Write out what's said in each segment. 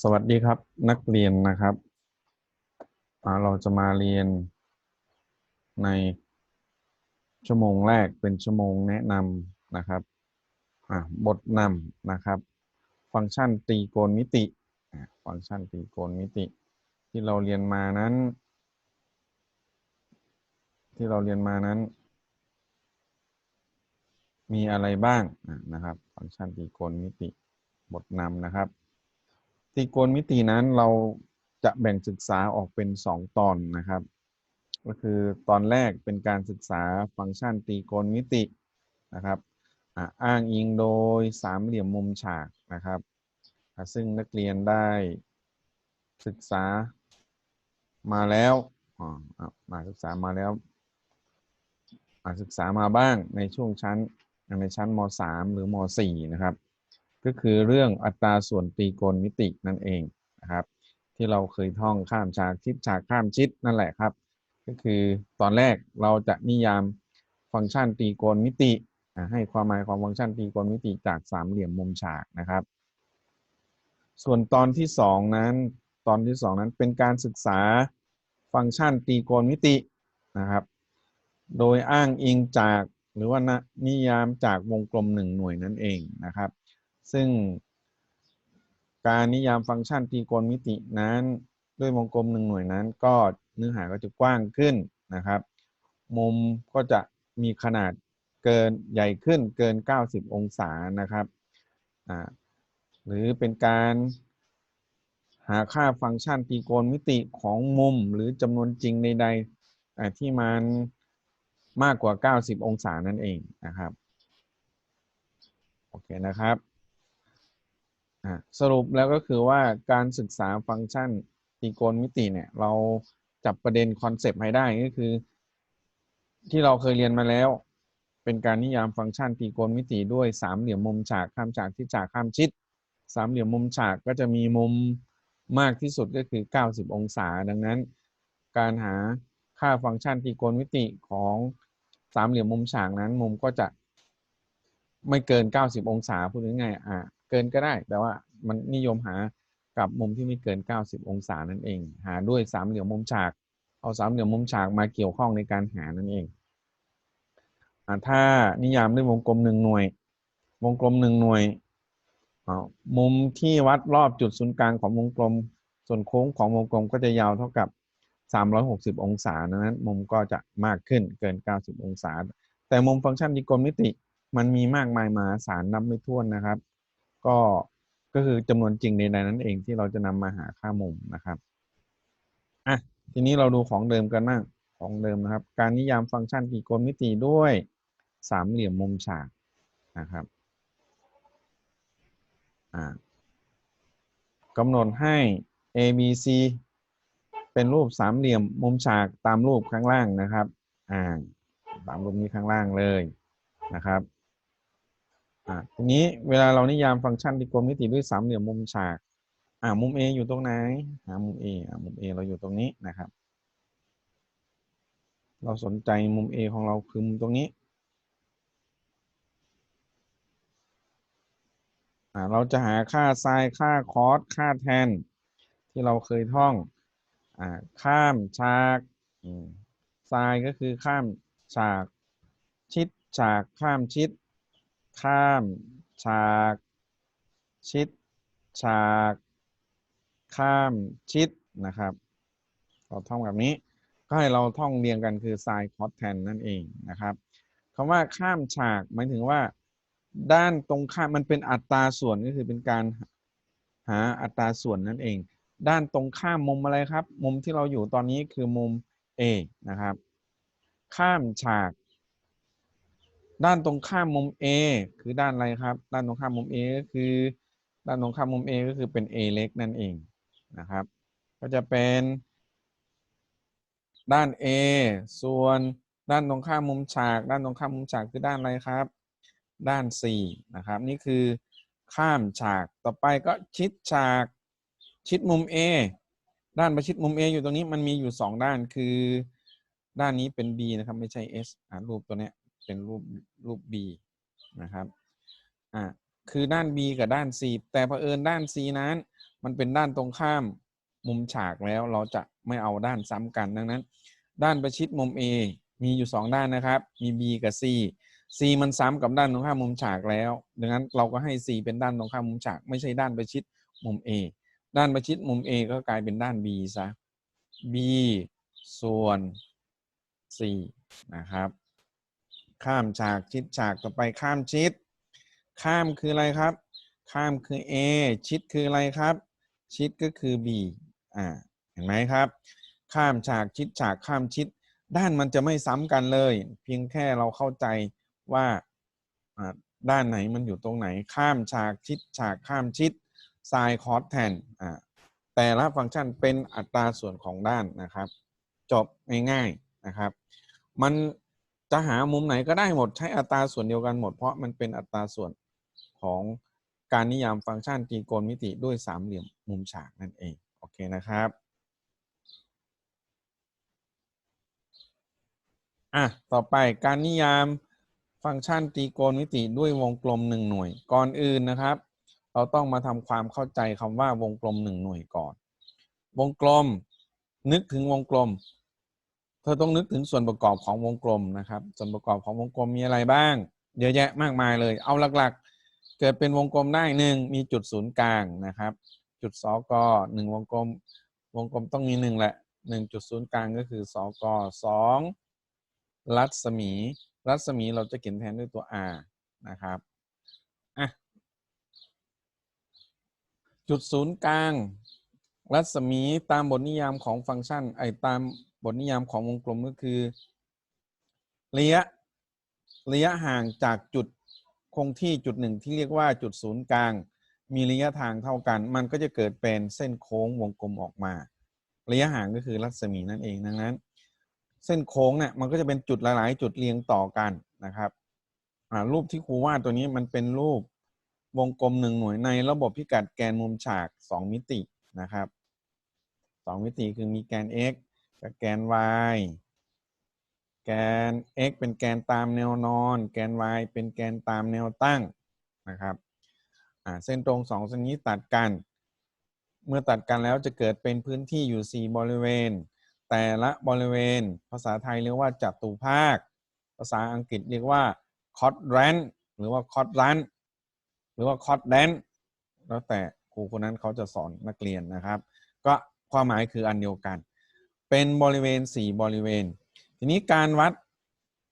สวัสดีครับนักเรียนนะครับ เราจะมาเรียนในชั่วโมงแรกเป็นชั่วโมงแนะนำนะครับบทนำนะครับ ฟังก์ชันตรีโกณมิติ ฟังก์ชันตรีโกณมิติ ที่เราเรียนมานั้น ที่เราเรียนมานั้น มีอะไรบ้างนะครับ ฟังก์ชันตรีโกณมิติบทนำนะครับ ตรีโกณมิตินั้นเราจะแบ่งศึกษาออกเป็น 2 ตอนนะครับ ก็คือตอนแรกเป็นการศึกษาฟังก์ชันตรีโกณมิตินะครับอ,อ้างอิงโดยสามเหลี่ยมมุมฉากนะครับ ซึ่งนักเรียนได้ศึกษามาแล้วมาศึกษามาแล้วอะศึกษามาบ้างในช่วงชั้นในชั้นม .3 หรือม .4 นะครับ ก็คือเรื่องอัตราส่วนตรีโกณมิตินั่นเองนะครับ ที่เราเคยท่องข้ามฉากชิดฉากข้ามชิดนั่นแหละครับ ก็คือตอนแรกเราจะนิยามฟังก์ชันตรีโกณมิติให้ความหมายของฟังก์ชันตรีโกณมิติจากสามเหลี่ยมมุมฉากนะครับ ส่วนตอนที่สองนั้นตอนที่สองนั้นเป็นการศึกษาฟังก์ชันตรีโกณมิตินะครับ โดยอ้างอิงจากหรือว่านิยามจากวงกลมหนึ่งหน่วยนั่นเองนะครับ ซึ่งการนิยามฟังก์ชันตรีโกณมิตินั้น ด้วยวงกลมหนึ่งหน่วยนั้น ก็เนื้อหาก็จะกว้างขึ้นนะครับ มุมก็จะมีขนาดเกินใหญ่ขึ้นเกิน 90 องศานะครับหรือเป็นการหาค่าฟังก์ชันตรีโกณมิติของมุมหรือจำนวนจริงใดๆที่มันมากกว่า 90 องศานั่นเองนะครับ โอเคนะครับ สรุปแล้วก็คือว่าการศึกษาฟังก์ชันตรีโกณมิติเนี่ย เราจับประเด็นคอนเซปต์ให้ได้ก็คือ ที่เราเคยเรียนมาแล้ว เป็นการนิยามฟังก์ชันตรีโกณมิติด้วยสามเหลี่ยมมุมฉากข้ามฉากที่ฉากข้ามชิดสามเหลี่ยมมุมฉากก็จะมีมุมมากที่สุดก็คือ 90 องศา ดังนั้น การหาค่าฟังก์ชันตรีโกณมิติของสามเหลี่ยมมุมฉากนั้นมุมก็จะไม่เกิน 90 องศาพูดง่ายๆอ่า เกินก็ได้ แต่ว่ามันนิยมหากับมุมที่ไม่เกิน 90 องศานั่นเอง หาด้วยสามเหลี่ยมมุมฉาก เอาสามเหลี่ยมมุมฉากมาเกี่ยวข้องในการหานั่นเองอถ้านิยามด้วยวงกลมหนึ่งหน่วย วงกลมหนึ่งหน่วยมุมที่วัดรอบจุดศูนย์กลางของวงกลม ส่วนโค้งของวงกลมก็จะยาวเท่ากับ 360 องศาดังนั้น มุมก็จะมากขึ้นเกิน 90 องศา แต่มุมฟังก์ชันตรีโกณมิติ มันมีมากมายมหาศาลนับไม่ถ้วนนะครับ ก็ก็คือจำนวนจริงในนั้นเองที่เราจะนำมาหาค่ามุมนะครับอะทีนี้เราดูของเดิมกันบ้างของเดิมนะครับ การนิยามฟังก์ชันตรีโกณมิติด้วยสามเหลี่ยมมุมฉากนะครับอ่ากำหนดให้ a b c เป็นรูปสามเหลี่ยมมุมฉากตามรูปข้างล่างนะครับอ่าตามรูปนี้ข้างล่างเลยนะครับ อ่าทีนี้เวลาเรานิยามฟังก์ชันตรีโกณมิติด้วยสามเหลี่ยมมุมฉากอ่ามุม A อยู่ตรงไหนหามุม A อ่ามุม A เราอยู่ตรงนี้นะครับ เราสนใจมุม A ของเราคือมุมตรงนี้อ่าเราจะหาค่าไซน์ค่าคอสค่าแทน ที่เราเคยท่องอ่าข้ามฉากไซน์ก็คือข้ามฉากชิดฉากข้ามชิด ข้าม ฉาก ชิด ฉาก ข้าม ชิดนะครับเราท่องแบบนี้ ก็ให้เราท่องเรียงกันคือไซน์คอสแทนนั่นเองนะครับคำว่าข้ามฉากหมายถึงว่าด้านตรงข้ามมันเป็นอัตราส่วนก็คือเป็นการหาอัตราส่วนนั่นเอง ด้านตรงข้ามมุมอะไรครับ มุมที่เราอยู่ตอนนี้คือมุม A นะครับ ข้ามฉาก ด้านตรงข้ามมุม A คือด้านอะไรครับ ด้านตรงข้ามมุม A ก็คือ ด้านตรงข้ามมุม A ก็คือเป็น A เล็กนั่นเองนะครับ ก็จะเป็นด้าน A ส่วนด้านตรงข้ามมุมฉาก ด้านตรงข้ามมุมฉากคือด้านอะไรครับ ด้าน C นะครับ นี่คือข้ามฉาก ต่อไปก็ชิดฉาก ชิดมุม A ด้านประชิดมุม A อยู่ตรงนี้มันมีอยู่ 2 ด้านคือ ด้านนี้เป็น B นะครับไม่ใช่ S อ่ารูปตัวเนี้ย เป็นรูปรูป B นะครับอ่าคือด้าน B กับด้าน C แต่เผอิญด้าน C นั้น มันเป็นด้านตรงข้ามมุมฉากแล้วเราจะไม่เอาด้านซ้ำกันดังนั้น ด้านประชิดมุม A มีอยู่สองด้านนะครับ มี B กับ C C มันซ้ำกับด้านตรงข้ามมุมฉากแล้ว ดังนั้นเราก็ให้ C เป็นด้านตรงข้ามมุมฉาก ไม่ใช่ด้านประชิดมุม A ด้านประชิดมุม A ก็กลายเป็นด้าน B ซะ B ส่วน C นะครับ ข้ามฉากชิดฉากต่อไปข้ามชิด ข้ามคืออะไรครับ ข้ามคือ A ชิดคืออะไรครับ ชิดก็คือ B อ่าเห็นไหมครับ ข้ามฉากชิดฉากข้ามชิด ด้านมันจะไม่ซ้ำกันเลย เพียงแค่เราเข้าใจว่าด้านไหนมันอยู่ตรงไหน ข้ามฉากชิดฉากข้ามชิดไซน์คอสแทนอ่าแต่ละฟังก์ชันเป็นอัตราส่วนของด้านนะครับ จบง่ายๆนะครับ มัน จะหามุมไหนก็ได้หมดใช้อัตราส่วนเดียวกันหมด เพราะมันเป็นอัตราส่วนของการนิยามฟังก์ชันตรีโกณมิติด้วยสามเหลี่ยมมุมฉากนั่นเอง โอเคนะครับอะต่อไปการนิยามฟังก์ชันตรีโกณมิติด้วยวงกลมหนึ่งหน่วย ก่อนอื่นนะครับ เราต้องมาทำความเข้าใจคำว่าวงกลมหนึ่งหน่วยก่อน วงกลม นึกถึงวงกลม เธอต้องนึกถึงส่วนประกอบของวงกลมนะครับ ส่วนประกอบของวงกลมมีอะไรบ้าง เยอะแยะมากมายเลย เอาหลักๆ เกิดเป็นวงกลมได้หนึ่งมีจุดศูนย์กลางนะครับ จุดสกหนึ่งวงกลม วงกลมต้องมีหนึ่งแหละหนึ่งจุดศูนย์กลางก็คือสกสองรัศมี รัศมีเราจะเขียนแทนด้วยตัว r นะครับอะจุดศูนย์กลาง รัศมีตามบทนิยามของฟังก์ชันไอตาม บทนิยามของวงกลมก็คือ ระยะระยะห่างจากจุดคงที่จุดหนึ่งที่เรียกว่าจุดศูนย์กลาง มีระยะทางเท่ากัน มันก็จะเกิดเป็นเส้นโค้งวงกลมออกมา ระยะห่างก็คือรัศมีนั่นเองดังนั้น เส้นโค้งเนี่ยมันก็จะเป็นจุดหลาย ๆ จุดเรียงต่อกันนะครับรูปที่ครูวาดตัวนี้มันเป็นรูปวงกลมหนึ่งหน่วยในระบบพิกัดแกนมุมฉาก 2 มิตินะครับ 2 มิติคือมีแกน x กับแกน y แกน x เป็นแกนตามแนวนอน แกน y เป็นแกนตามแนวตั้งนะครับเส้นตรงสองเส้นนี้ตัดกัน เมื่อตัดกันแล้วจะเกิดเป็นพื้นที่อยู่ 4 บริเวณ แต่ละบริเวณ ภาษาไทยเรียกว่าจัตุภาค ภาษาอังกฤษเรียกว่า quadrant หรือว่า quadrant หรือว่า quadrant แล้วแต่ครูคนนั้นเขาจะสอนนักเรียนนะครับ ก็ความหมายคืออันเดียวกัน เป็นบริเวณ 4 บริเวณ ทีนี้การวัด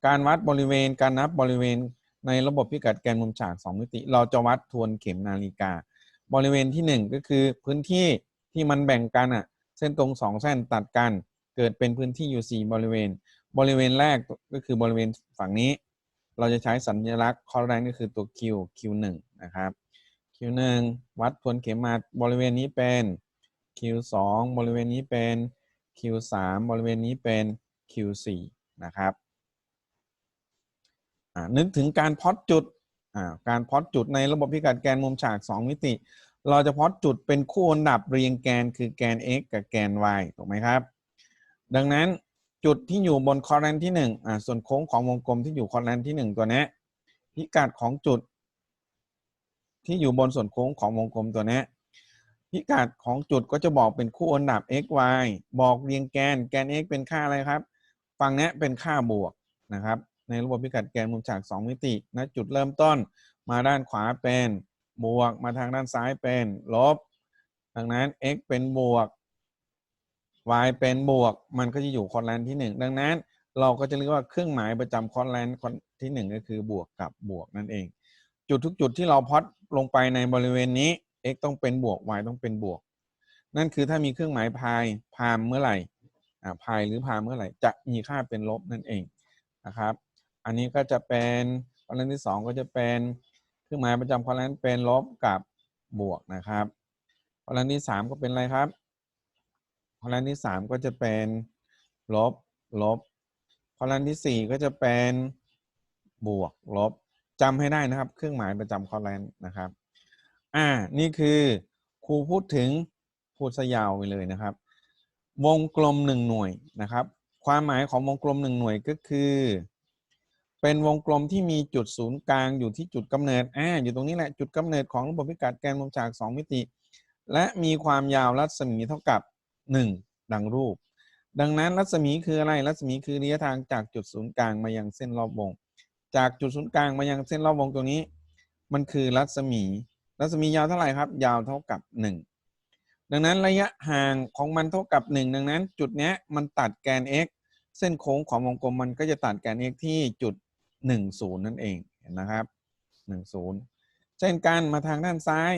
การวัดบริเวณการนับบริเวณในระบบพิกัดแกนมุมฉาก 2 มิติ เราจะวัดทวนเข็มนาฬิกา บริเวณที่ 1 ก็คือพื้นที่ที่มันแบ่งกันอะเส้นตรง 2 เส้นตัดกัน เกิดเป็นพื้นที่อยู่ 4 บริเวณ บริเวณแรกก็คือบริเวณฝั่งนี้ เราจะใช้สัญลักษณ์คอแร์ดก็คือตัว Q Q1 นะครับ Q1 วัดทวนเข็มมาบริเวณนี้เป็น Q2 บริเวณนี้เป็น Q3 บริเวณนี้เป็น Q4 นะครับนึกถึงการพอตจุดการพอตจุดในระบบพิกัดแกนมุมฉาก 2 มิติ เราจะพอตจุดเป็นคู่อันดับเรียงแกนคือแกน x กับแกน y ถูกไหมครับ ดังนั้นจุดที่อยู่บนคอร์เรนที่1อ่าส่วนโค้งของวงกลมที่อยู่คอร์เรนที่ 1 ตัวนี้พิกัดของจุด ที่อยู่บนส่วนโค้งของวงกลมตัวนี้ พิกัดของจุดก็จะบอกเป็นคู่อันดับ x y บอกเรียงแกนแกน x เป็นค่าอะไรครับ ฝั่งนี้เป็นค่าบวกนะครับ ในระบบพิกัดแกนมุมฉาก 2 มิตินะจุดเริ่มต้น มาด้านขวาเป็นบวก มาทางด้านซ้ายเป็นลบ ดังนั้น x เป็นบวก y เป็นบวก มันก็จะอยู่คอนแลนที่ 1 ดังนั้น เราก็จะเรียกว่าเครื่องหมายประจำคอนแลนที่ 1 ก็คือบวกกับบวกนั่นเอง จุดทุกจุดที่เราพอดลงไปในบริเวณนี้ x ต้องเป็นบวก y ต้องเป็นบวก นั่นคือถ้ามีเครื่องหมายพายพามเมื่อไหร่อ่าพายหรือพามเมื่อไหร่ จะมีค่าเป็นลบนั่นเองนะครับ อันนี้ก็จะเป็นคอแลนที่ 2 ก็จะเป็นเครื่องหมายประจำคอแลนเป็นลบกับบวกนะครับคอแลนที่ 3 ก็เป็นอะไรครับคอแลนที่ 3 ก็จะเป็นลบลบคอแลนที่ 4 ก็จะเป็นบวกลบจำให้ได้นะครับ เครื่องหมายประจำคอแลนนะครับ อ่า นี่คือครูพูดถึงพูดซะยาวไปเลยนะครับ วงกลมหนึ่งหน่วยนะครับ ความหมายของวงกลมหนึ่งหน่วยก็คือ เป็นวงกลมที่มีจุดศูนย์กลางอยู่ที่จุดกำเนิดอ่าอยู่ตรงนี้แหละจุดกำเนิดของระบบพิกัดแกนมุมฉาก 2 มิติ และมีความยาวรัศมีเท่ากับ 1 ดังรูป ดังนั้นรัศมีคืออะไรรัศมีคือระยะทางจากจุดศูนย์กลางมายังเส้นรอบวง จากจุดศูนย์กลางมายังเส้นรอบวงตัวนี้ มันคือรัศมี รัศมียาวเท่าไหร่ครับ ยาวเท่ากับ 1 ดังนั้นระยะห่างของมันเท่ากับ 1 ดังนั้น จุดนี้มันตัดแกน x เส้นโค้งของวงกลมมันก็จะตัดแกน x ที่จุด 10 นั่นเองเห็นนะครับ 10 เช่นกันมาทางด้านซ้าย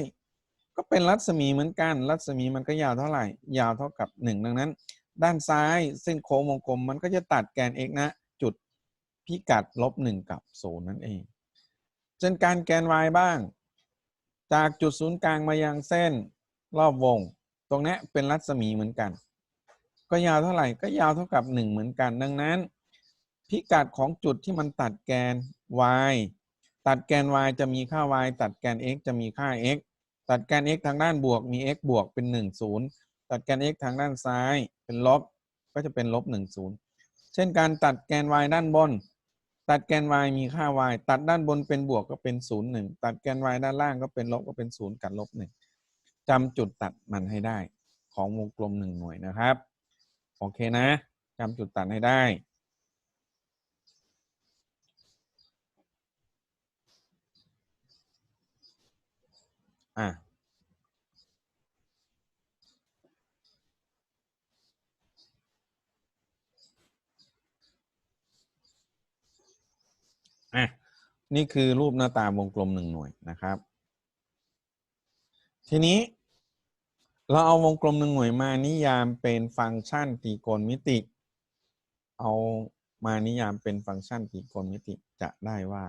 ก็เป็นรัศมีเหมือนกัน รัศมีมันก็ยาวเท่าไหร่ ยาวเท่ากับ 1 ดังนั้น ด้านซ้ายเส้นโค้งวงกลมมันก็จะตัดแกน x นะจุดพิกัดลบ1กับ 0 นั่นเอง เช่นการแกน y บ้าง จากจุดศูนย์กลางมายังเส้นรอบวง ตรงนี้เป็นรัศมีเหมือนกัน ก็ยาวเท่าไหร่ก็ยาวเท่ากับ 1 เหมือนกัน ดังนั้น พิกัดของจุดที่มันตัดแกน y ตัดแกน y จะมีค่า y ตัดแกน x จะมีค่า x ตัดแกน x ทางด้านบวกมี x บวกเป็น 1 0 ตัดแกน x ทางด้านซ้ายเป็นลบก็จะเป็นลบ1 0 เช่นการตัดแกน y ด้านบน ตัดแกน y มีค่า y ตัดด้านบนเป็นบวกก็เป็น0 1ตัดแกน y ด้านล่างก็เป็นลบก็เป็น0กับลบ1จำจุดตัดมันให้ได้ ของวงกลม1หน่วยนะครับ โอเคนะจำจุดตัดให้ได้ อะ อะนี่คือรูปหน้าตาวงกลมหนึ่งหน่วยนะครับ ทีนี้เราเอาวงกลมหนึ่งหน่วยมานิยามเป็นฟังก์ชันตรีโกณมิติ เอามานิยามเป็นฟังก์ชันตรีโกณมิติจะได้ว่า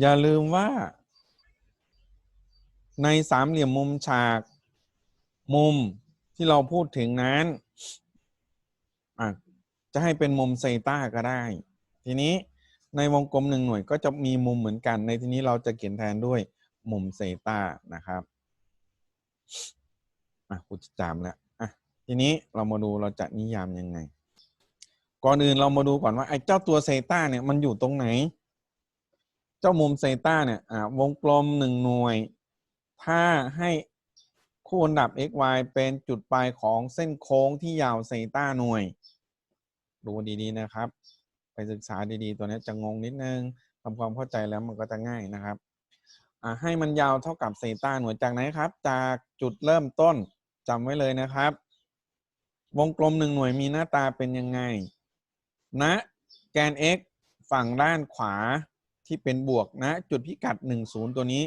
อย่าลืมว่า ในสามเหลี่ยมมุมฉากมุมที่เราพูดถึงนั้นอะ จะให้เป็นมุมเซต้าก็ได้ ทีนี้ในวงกลมหนึ่งหน่วยก็จะมีมุมเหมือนกัน ในที่นี้เราจะเขียนแทนด้วยมุมเซต้านะครับอะกูจะจำแล้วอะทีนี้เรามาดูเราจะนิยามยังไง ก่อนอื่นเรามาดูก่อนว่าไอ้เจ้าตัวเซต้าเนี่ยมันอยู่ตรงไหน เจ้ามุมเซต้าเนี่ยอ่าวงกลมหนึ่งหน่วย ถ้าให้คู่อันดับ x y เป็นจุดปลายของเส้นโค้งที่ยาวเซต้าหน่วย ดูดีๆนะครับ ไปศึกษาดีๆ ตัวนี้จะงงนิดนึงทำความเข้าใจแล้วมันก็จะง่ายนะครับให้มันยาวเท่ากับเซต้าหน่วยจากไหนครับ จากจุดเริ่มต้นจำไว้เลยนะครับ วงกลมหนึ่งหน่วยมีหน้าตาเป็นยังไงณนะแกน x ฝั่งด้านขวาที่เป็นบวกนะ จุดพิกัด 10 ตัวนี้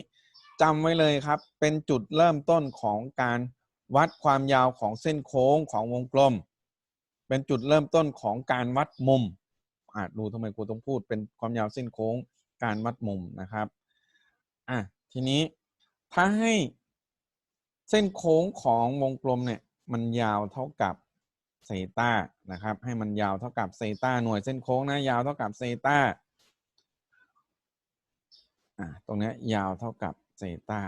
จำไว้เลยครับ เป็นจุดเริ่มต้นของการวัดความยาวของเส้นโค้งของวงกลม เป็นจุดเริ่มต้นของการวัดมุมอ่าดูทำไมครูต้องพูด เป็นความยาวเส้นโค้งการวัดมุมนะครับอะทีนี้ถ้าให้เส้นโค้งของวงกลมเนี่ยมันยาวเท่ากับเซต้านะครับ ให้มันยาวเท่ากับเซต้าหน่วยเส้นโค้งนะยาวเท่ากับเซต้าอะตรงนี้ยาวเท่ากับเซต้า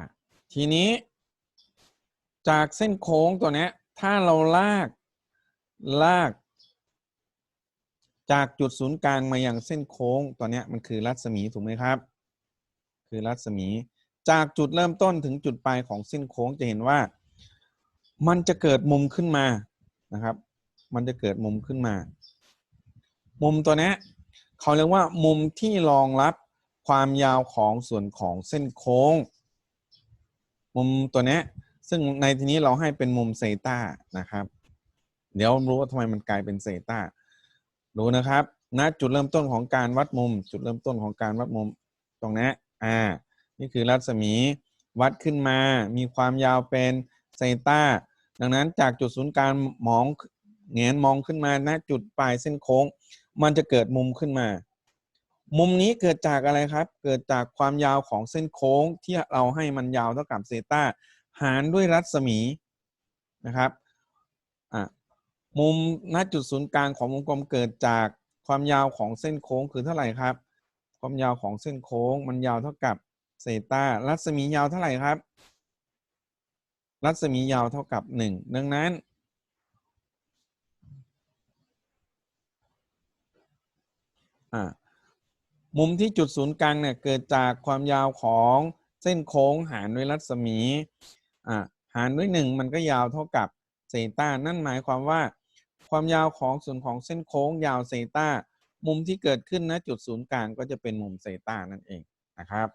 ทีนี้ จากเส้นโค้งตัวนี้ถ้าเราลาก ลาก จากจุดศูนย์กลางมาอยังเส้นโค้งตัวเนี้ยมันคือรัศมีถูกไหมครับ คือรัศมีจากจุดเริ่มต้นถึงจุดปลายของเส้นโค้งจะเห็นว่า มันจะเกิดมุมขึ้นมานะครับ มันจะเกิดมุมขึ้นมา มุมตัวนี้เขาเรียกว่ามุมที่รองรับความยาวของส่วนของเส้นโค้ง มุมตัวนี้ซึ่งในที่นี้เราให้เป็นมุมเซต้านะครับ เดี๋ยวรู้ว่าทำไมมันกลายเป็นเซต้าดูนะครับณนะจุดเริ่มต้นของการวัดมุม จุดเริ่มต้นของการวัดมุมตรงนี้อ่า นี่คือรัศมีวัดขึ้นมา มีความยาวเป็นเซต้าดังนั้นจากจุดศูนย์กลางมองแงนมองขึ้นมาณจุดปลายเส้นโค้ง มันจะเกิดมุมขึ้นมา มุมนี้เกิดจากอะไรครับ เกิดจากความยาวของเส้นโค้งที่เราให้มันยาวเท่ากับเซต้าหารด้วยรัศมีนะครับ มุมณจุดศูนย์กลางของวงกลมเกิดจากความยาวของเส้นโค้งคือเท่าไหร่ครับ ความยาวของเส้นโค้งมันยาวเท่ากับเซต้ารัศมียาวเท่าไหร่ครับ รัศมียาวเท่ากับหนึ่งดังนั้น มุมที่จุดศูนย์กลางเนี่ยเกิดจากความยาวของเส้นโค้งหารด้วยรัศมีหารด้วยหนึ่งมันก็ยาวเท่ากับเซตานั่นหมายความว่า ความยาวของส่วนของเส้นโค้งยาวเซตามุมที่เกิดขึ้นณจุดศูนย์กลางก็จะเป็นมุมเซตานั่นเองนะครับ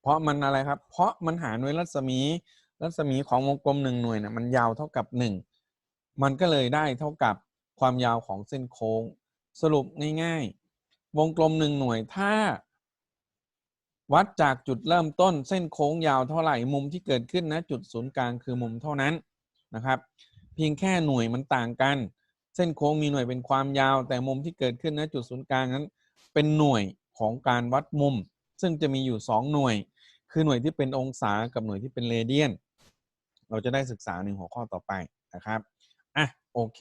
เพราะมันอะไรครับ เพราะมันหารด้วยรัศมี รัศมีของวงกลมหนึ่งหน่วยนะมันยาวเท่ากับหนึ่งมันก็เลยได้เท่ากับความยาวของเส้นโค้ง สรุปง่าย ๆ วงกลมหนึ่งหน่วยถ้า วัดจากจุดเริ่มต้นเส้นโค้งยาวเท่าไหร่มุมที่เกิดขึ้นนะจุดศูนย์กลางคือมุมเท่านั้นนะครับ เพียงแค่หน่วยมันต่างกัน เส้นโค้งมีหน่วยเป็นความยาว แต่มุมที่เกิดขึ้นนะจุดศูนย์กลางนั้น เป็นหน่วยของการวัดมุม ซึ่งจะมีอยู่ 2 หน่วย คือหน่วยที่เป็นองศากับหน่วยที่เป็นเรเดียน เราจะได้ศึกษาในหัวข้อต่อไปนะครับอะโอเค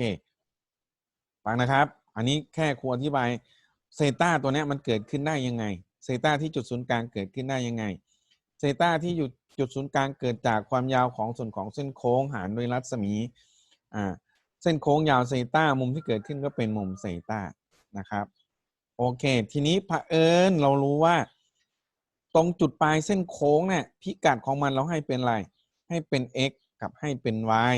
ฟังนะครับ อันนี้แค่ครูอธิบายเซต้าตัวนี้มันเกิดขึ้นได้ยังไงเซต้าที่จุดศูนย์กลางเกิดขึ้นได้ยังไงเซต้าที่อยู่จุดศูนย์กลางเกิดจากความยาวของส่วนของเส้นโค้งหารด้วยรัศมีอ่า เส้นโค้งยาวเซต้ามุมที่เกิดขึ้นก็เป็นมุมเซต้านะครับโอเค ทีนี้เผอิญเรารู้ว่า ตรงจุดปลายเส้นโค้งเนี่ยพิกัดของมันเราให้เป็นอะไร ให้เป็น x กับให้เป็น y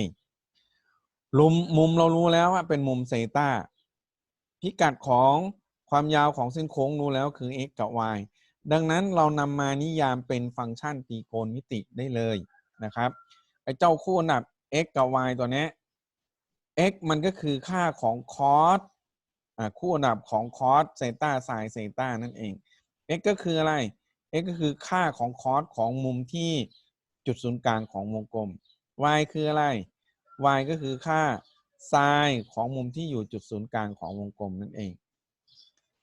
ลุมมุมเรารู้แล้วว่าเป็นมุมเซต้าพิกัดของความยาวของเส้นโค้งรู้แล้วคือ x กับ y ดังนั้นเรานำมานิยามเป็นฟังก์ชันตรีโกณมิติได้เลยนะครับไอ้เจ้าคู่อันดับ x กับ y ตัวเนี้ย x มันก็คือค่าของคอสคู่อันดับของคอสเซต้าไซน์เซต้านั่นเอง x ก็คืออะไร x ก็คือค่าของคอสของมุมที่จุดศูนย์กลางของวงกลม y คืออะไร y ก็คือค่าไซน์ของมุมที่อยู่จุดศูนย์กลางของวงกลมนั่นเอง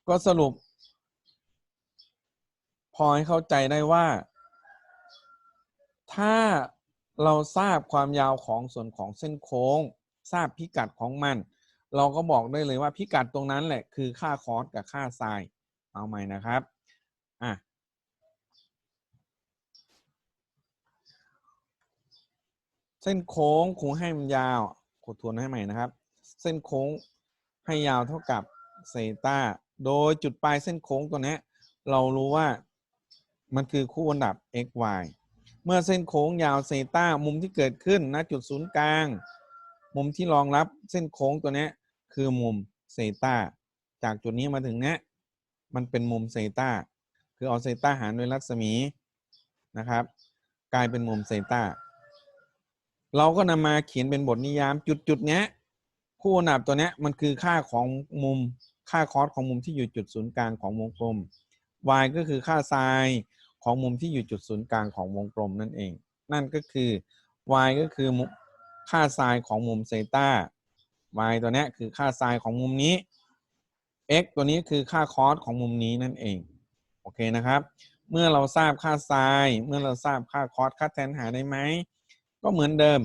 ก็สรุป พอให้เข้าใจได้ว่า ถ้าเราทราบความยาวของส่วนของเส้นโค้ง ทราบพิกัดของมัน เราก็บอกได้เลยว่าพิกัดตรงนั้นแหละคือค่าคอสกับค่าไซน์เอาใหม่นะครับอะเส้นโค้งครูให้มันยาวขอทวนให้ใหม่นะครับ เส้นโค้งให้ยาวเท่ากับเซตาโดยจุดปลายเส้นโค้งตัวนี้เรารู้ว่ามันคือคู่อันดับ x y เมื่อเส้นโค้งยาวเซตามุมที่เกิดขึ้นณจุดศูนย์กลาง มุมที่รองรับเส้นโค้งตัวนี้คือมุมเซตาจากจุดนี้มาถึงเนี้ยมันเป็นมุมเซตาคือเอาเซตาหารด้วยรัศมีนะครับ กลายเป็นมุมเซตาเราก็นำมาเขียนเป็นบทนิยามจุดจุดๆเนี้ยคู่อันดับตัวเนี้ยมันคือค่าของมุมค่าคอสของมุมที่อยู่จุดศูนย์กลางของวงกลม y ก็คือค่าไซน์ของมุมที่อยู่จุดศูนย์กลางของวงกลมนั่นเอง นั่นก็คือ y ก็คือ ค่าไซน์ของมุมเซต้า y ตัวนี้คือค่าไซน์ของมุมนี้ x ตัวนี้คือค่าคอสของมุมนี้นั่นเอง โอเคนะครับ เมื่อเราทราบค่าไซน์เมื่อเราทราบค่าคอสค่าแทนหาได้ไหม ก็เหมือนเดิม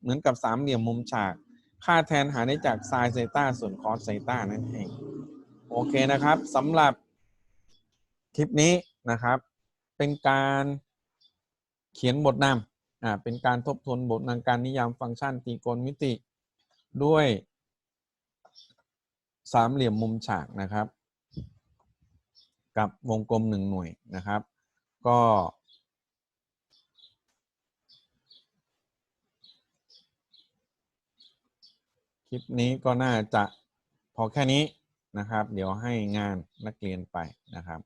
เหมือนกับสามเหลี่ยมมุมฉาก ค่าแทนหาได้จากไซน์เซต้าส่วนคอสเซต้านั่นเอง โอเคนะครับสำหรับคลิปนี้นะครับ เป็นการเขียนบทนำ อ่าเป็นการทบทวนบทนำการนิยามฟังก์ชันตรีโกณมิติ ด้วยสามเหลี่ยมมุมฉากนะครับ กับวงกลมหนึ่งหน่วยนะครับ ก็คลิปนี้ก็น่าจะพอแค่นี้นะครับ เดี๋ยวให้งานนักเรียนไปนะครับ